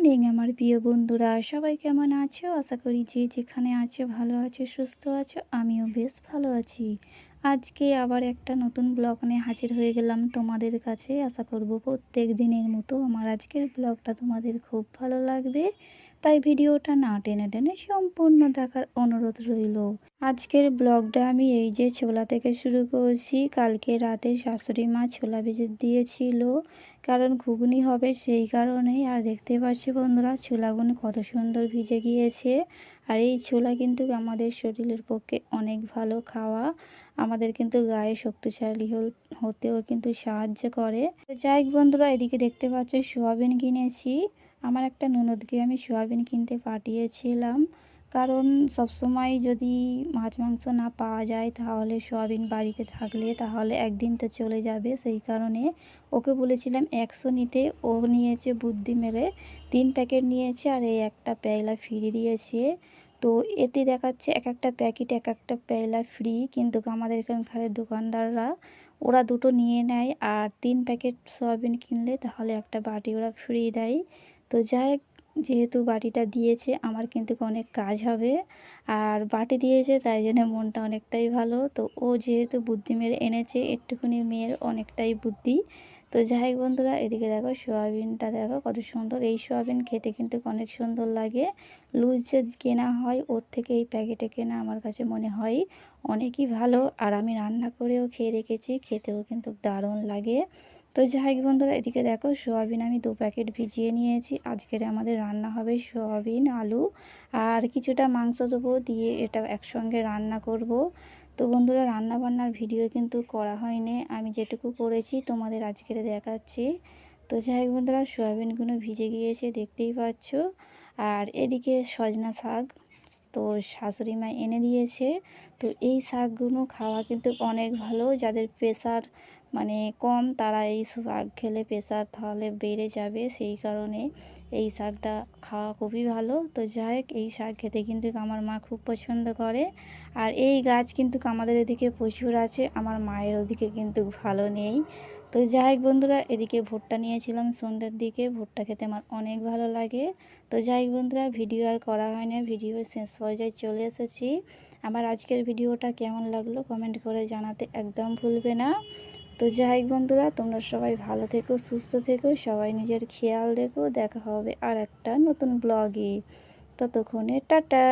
Morning, আমার প্রিয় বন্ধুরা। সবাই কেমন আছো? আশা করি যে যেখানে আছো ভালো আছো, সুস্থ আছো, আমিও বেশ ভালো আছি। আজকে আবার একটা নতুন ব্লগ নিয়ে হাজির হয়ে গেলাম তোমাদের কাছে। আশা করব প্রত্যেক দিনের মতো আমার আজকের ব্লগটা তোমাদের খুব ভালো লাগবে। তাই ভিডিওটা না টেনে টেনে সম্পূর্ণ দেখার অনুরোধ রইল। আজকের ব্লগটা আমি এই যে ছোলা থেকে শুরু করছি, কালকে রাতে শাশুড়ি মা ছোলা ভেজে দিয়েছিল, কারণ ঘুগনি হবে সেই কারণেই। আর দেখতে পাচ্ছি বন্ধুরা ছোলাগুলো কত সুন্দর ভিজে গিয়েছে। আর এই ছোলা কিন্তু আমাদের শরীরের পক্ষে অনেক ভালো খাওয়া। আমাদের কিন্তু গায়ে শক্তিশালী হতেও কিন্তু সাহায্য করে। যাই বন্ধুরা, এদিকে দেখতে পাচ্ছ সোয়াবিন কিনেছি। আমার একটা ননদকে আমি সোয়াবিন কিনতে পাঠিয়েছিলাম। কারণ সবসময় যদি মাছ মাংস না পাওয়া যায়, তাহলে সোয়াবিন বাড়িতে থাকলে তাহলে একদিন তো চলে যাবে। সেই কারণে ওকে বলেছিলাম, একশো নিতে। ও নিয়েছে বুদ্ধি মেরে, তিন প্যাকেট নিয়েছে আর এই একটা পেয়লা ফ্রি দিয়েছে। তো এতে দেখাচ্ছে এক একটা প্যাকেট এক একটা পেয়লা ফ্রি। কিন্তু আমাদের এখানকার দোকানদাররা, ওরা দুটো নিয়ে নেয় আর তিন প্যাকেট সয়াবিন কিনলে তাহলে একটা বাটি ওরা ফ্রি দেয়। তো যাই যেহেতু বাটিটা দিয়েছে, আমার কিন্তু অনেক কাজ হবে। আর বাটি দিয়েছে, তাই জন্য মনটা অনেকটাই ভালো। তো ও যেহেতু বুদ্ধি মেরে এনেছে, একটুখানি মেয়ের অনেকটাই বুদ্ধি। তো যাই বন্ধুরা, এদিকে দেখো সোয়াবিনটা দেখো কত সুন্দর। এই সোয়াবিন খেতে কিন্তু অনেক সুন্দর লাগে। লুজ যে কেনা হয়, ওর থেকে এই প্যাকেটে কেনা আমার কাছে মনে হয় অনেকই ভালো। আর আমি রান্না করেও খেয়ে দেখেছি, খেতেও কিন্তু দারুণ লাগে। তো যাই বন্ধুরা, এদিকে দেখো সোয়াবিন আমি দু প্যাকেট ভিজিয়ে নিয়েছি। আজকের আমাদের রান্না হবে সোয়াবিন, আলু আর কিছুটা মাংস দেবো দিয়ে এটা একসঙ্গে রান্না করব। তো বন্ধুরা রান্না বান্নার ভিডিও কিন্তু করা হয়নি। আমি যেটুকু করেছি তোমাদের আজকের দেখাচ্ছি। তো যাই বন্ধুরা, সোয়াবিনগুলো ভিজে গিয়েছে, দেখতেই পাচ্ছ। আর এদিকে সজনা শাক তো শাশুড়ি মা এনে দিয়েছে। তো এই শাকগুলো খাওয়া কিন্তু অনেক ভালো। যাদের প্রেশার মানে কম, তারা এই শাক খেলে প্রেশার তাহলে বেড়ে যাবে। সেই কারণে এই শাকটা খাওয়া খুবই ভালো। তো যাই হোক, এই শাক খেতে কিন্তু আমার মা খুব পছন্দ করে। আর এই গাছ কিন্তু আমাদের এদিকে প্রচুর আছে। আমার মায়ের ওদিকে কিন্তু ভালো নেই। তো যাই হোক বন্ধুরা, এদিকে ভুট্টা নিয়েছিলাম সন্ধ্যের দিকে। ভুট্টা খেতে আমার অনেক ভালো লাগে। তো যাই হোক বন্ধুরা, ভিডিও আর করা হয় না, ভিডিও শেষ পর্যায়ে চলে এসেছি। আমার আজকের ভিডিওটা কেমন লাগল কমেন্ট করে জানাতে একদম ভুলবে না। তো যাই হোক বন্ধুরা, তোমরা সবাই ভালো থেকো, সুস্থ থেকো, সবাই নিজের খেয়াল রেখো। দেখা হবে আর একটা নতুন ব্লগে ততক্ষণে টাটা!